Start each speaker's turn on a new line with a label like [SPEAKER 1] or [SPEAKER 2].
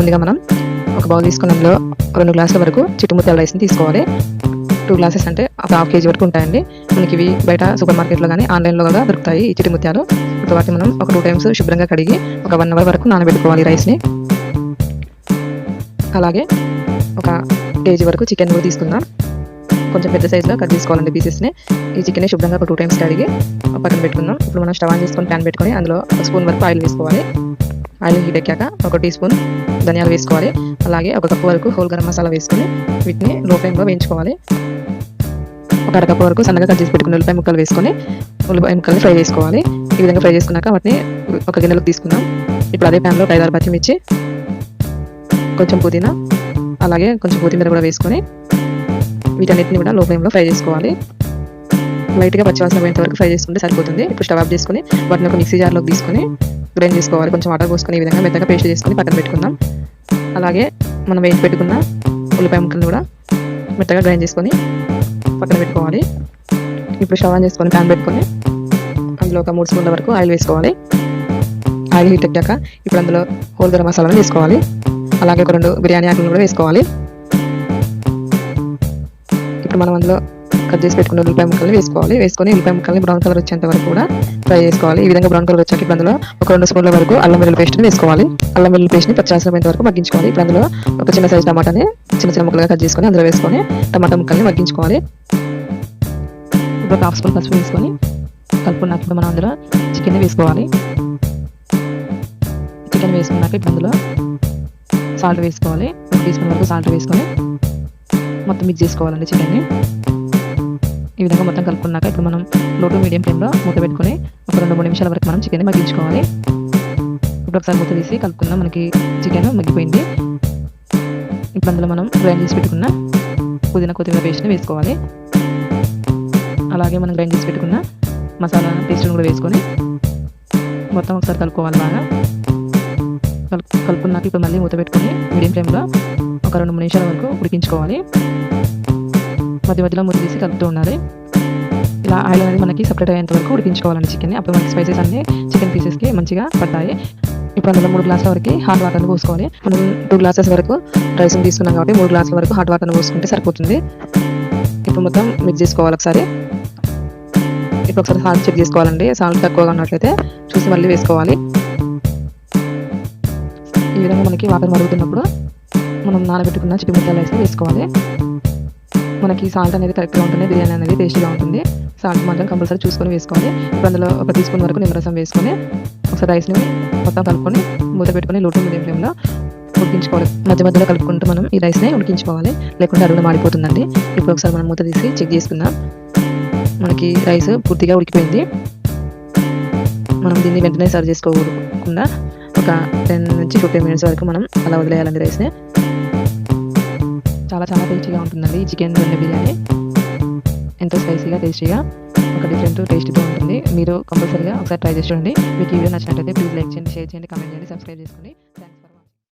[SPEAKER 1] ముందుగా మనం ఒక బౌల్ తీసుకున్నందులో రెండు గ్లాసుల వరకు చిట్టుముత్యాల రైస్ని తీసుకోవాలి. టూ గ్లాసెస్ అంటే ఒక హాఫ్ కేజీ వరకు ఉంటాయండి. మనకి ఇవి బయట సూపర్ మార్కెట్లో కానీ ఆన్లైన్లో కూడా దొరుకుతాయి ఈ చిట్టుముత్యాలు ఇప్పుడు వాటిని మనం ఒక టూ టైమ్స్ శుభ్రంగా కడిగి ఒక వన్ అవర్ వరకు నానబెట్టుకోవాలి రైస్ని అలాగే ఒక కేజీ వరకు చికెన్ కూడా తీసుకుందాం. కొంచెం పెద్ద సైజులో కట్ చేసుకోవాలండి పీసెస్ని ఈ చికెన్ శుభ్రంగా ఒక టూ టైమ్స్ కడిగి పక్కన పెట్టుకుందాం. ఇప్పుడు మనం స్టవ్ ఆన్ చేసుకొని ప్యాన్ పెట్టుకొని అందులో ఒక స్పూన్ వరకు ఆయిల్ వేసుకోవాలి. ఆయిల్ హీట్ ఎక్కాక ఒక టీ స్పూన్ ధనియాలు వేసుకోవాలి. అలాగే ఒక కప్పు వరకు హోల్ గరం మసాలా వేసుకొని వీటిని లో ఫ్లేమ్లో వేయించుకోవాలి. ఒక అరకప్పు వరకు సన్నగా కట్ చేసి పెట్టుకుని ఉల్లిపాయ ముక్కలు వేసుకొని ఉల్లిపాయ ముక్కలు ఫ్రై చేసుకోవాలి. ఈ విధంగా ఫ్రై చేసుకున్నాక వాటిని ఒక గిన్నెలోకి తీసుకుందాం. ఇప్పుడు అదే ప్యాన్లో ఐదారు పచ్చిమిర్చి కొంచెం పుదీనా అలాగే కొంచెం కొత్తిమీర కూడా వేసుకొని వీటన్నిటిని కూడా లో ఫ్లేమ్లో ఫ్రై చేసుకోవాలి. లైట్గా పచ్చివాసన పోయేంత వరకు ఫ్రై చేసుకుంటే సరిపోతుంది. ఇప్పుడు స్టవ్ ఆఫ్ చేసుకొని వాటిని ఒక మిక్సీ జార్లోకి తీసుకొని గ్రైండ్ చేసుకోవాలి? కొంచెం వాటర్ పోసుకొని ఈ విధంగా మెత్తగా పేస్ట్ చేసుకొని పక్కన పెట్టుకుందాం. అలాగే మనం వేయించి పెట్టుకున్న ఉల్లిపాయ ముక్కలు కూడా మెత్తగా గ్రైండ్ చేసుకొని పక్కన పెట్టుకోవాలి. ఇప్పుడు స్టవ్ ఆన్ చేసుకొని ప్యాన్ పెట్టుకొని అందులో ఒక మూడు స్పూన్ల వరకు ఆయిల్ వేసుకోవాలి. ఆయిల్ హీట్ ఎక్కాక ఇప్పుడు అందులో హోల్ గరం మసాలాను వేసుకోవాలి. అలాగే ఒక రెండు బిర్యానీ ఆకులను కూడా వేసుకోవాలి. ఇప్పుడు మనం అందులో కట్ చేసి పెట్టుకున్న ఉల్లిపాయ ముక్కల్ని వేసుకోవాలి. వేసుకొని ఉల్లిపాయ ముక్కల్ని బ్రౌన్ కలర్ వచ్చేంత వరకు కూడా ఫ్రై చేసుకోవాలి. ఈ విధంగా బ్రౌన్ కలర్ వచ్చాక ఇప్పుడు అందులో ఒక రెండు స్పూన్ల వరకు అల్లం వెల్లుల్లి పేస్ట్ని వేసుకోవాలి. అల్లం వెల్లుల్లి పేస్ట్ని పచ్చాసమైనంత వరకు మగ్గించుకోవాలి. ఇప్పుడు అందులో ఒక చిన్న సైజ్ టమాటాని చిన్న చిన్న ముక్కలుగా కట్ చేసుకొని అందులో వేసుకొని టమాటా ముక్కల్ని మగ్గించుకోవాలి. ఇప్పుడు ఒక హాఫ్ స్పూన్ పసుపు వేసుకొని కలుపుకున్నాక ఇప్పుడు మనం అందులో చికెన్ వేసుకోవాలి. చికెన్ వేసుకున్నాక ఇప్పుడు అందులో సాల్ట్ వేసుకోవాలి. ఒక టీ స్పూన్ వరకు సాల్ట్ వేసుకొని మొత్తం మిక్స్ చేసుకోవాలండి చికెన్ని ఈ విధంగా మొత్తం కలుపుకున్నాక ఇప్పుడు మనం లో టు మీడియం ఫ్లేమ్లో మూత పెట్టుకొని ఒక రెండు మూడు నిమిషాల వరకు మనం చికెన్ మగ్గించుకోవాలి. ఇప్పుడు ఒకసారి మూత తీసి కలుపుకుందాం. మనకి చికెన్ మగ్గిపోయింది. ఇప్పుడు అందులో మనం గ్రైండ్ చేసి పెట్టుకున్న పుదీనా కొత్తిమీర పేస్ట్ని వేసుకోవాలి. అలాగే మనం గ్రైండ్ చేసి పెట్టుకున్న మసాలా పేస్ట్ని కూడా వేసుకొని మొత్తం ఒకసారి కలుపుకోవాలి బాగా. కలుపు కలుపుకున్నాక ఇప్పుడు మళ్ళీ మూత పెట్టుకొని మీడియం ఫ్లేమ్లో ఒక రెండు మూడు నిమిషాల వరకు ఉడికించుకోవాలి. మధ్య మధ్యలో మురిగేసి తీసి కలుపుతూ ఉండాలి. ఇలా ఆయిల్ అనేది మనకి సపరేట్ అయ్యేంత వరకు ఉడికించుకోవాలండి చికెన్ అప్పుడు మనకి స్పైసెస్ అన్ని చికెన్ పీసెస్కి మంచిగా పడతాయి. ఇప్పుడు అందులో మూడు గ్లాసుల వరకు హాట్ వాటర్ పోసుకోవాలి. మనం టూ గ్లాసెస్ వరకు రైస్ తీసుకున్నాం కాబట్టి మూడు గ్లాసుల వరకు హాట్ వాటర్ పోసుకుంటే సరిపోతుంది. ఇప్పుడు మొత్తం మిక్స్ చేసుకోవాలి ఒకసారి. ఇప్పుడు ఒకసారి సాల్ట్ చెక్ చేసుకోవాలండి. సాల్ట్ తక్కువగా ఉన్నట్లయితే చూసి మళ్ళీ వేసుకోవాలి. ఈ విధంగా మనకి వాటర్ మరుగుతున్నప్పుడు మనం నానబెట్టుకున్న చిటి ముద్దలు వేసి వేసుకోవాలి. మనకి సాల్ట్ అనేది కరెక్ట్గా ఉంటుంది బిర్యానీ అనేది టేస్ట్గా ఉంటుంది. సాల్ట్ మాత్రం కంపల్సరీ చూసుకొని వేసుకోవాలి. ఇప్పుడు అందులో ఒక టీ స్పూన్ వరకు నిమ్మరసం వేసుకొని ఒకసారి రైస్ని మొత్తం కలుపుకొని మూత పెట్టుకొని లోటు మీడియం ఫ్లేమ్లో ఉడికించుకోవాలి. మధ్య మధ్యలో కలుపుకుంటూ మనం ఈ రైస్ని ఉడికించుకోవాలి. లేకుంటే అడుగున మాడిపోతుందండి. ఇప్పుడు ఒకసారి మనం మూత తీసి చెక్ చేసుకుందాం. మనకి రైస్ పూర్తిగా ఉడికిపోయింది. మనం దీన్ని వెంటనే సర్వ్ చేసుకోకుండా ఒక టెన్ నుంచి ఫిఫ్టీన్ మినిట్స్ వరకు మనం అలా వదిలేయాలండి రైస్ని చాలా చాలా టేస్టీగా ఉంటుందండి. ఈ చికెన్ దొండ బిర్యానీ. ఎంతో స్పైసీగా టేస్టీగా ఒక డిఫరెంట్ టేస్ట్తో ఉంటుంది. మీరు కంపల్సరీగా ఒకసారి ట్రై చేసి చూడండి. మీకు వీడియో నచ్చినట్లయితే ప్లీజ్ లైక్ చేయండి షేర్ చేయండి కామెంట్ చేయండి సబ్స్క్రైబ్ చేసుకోండి.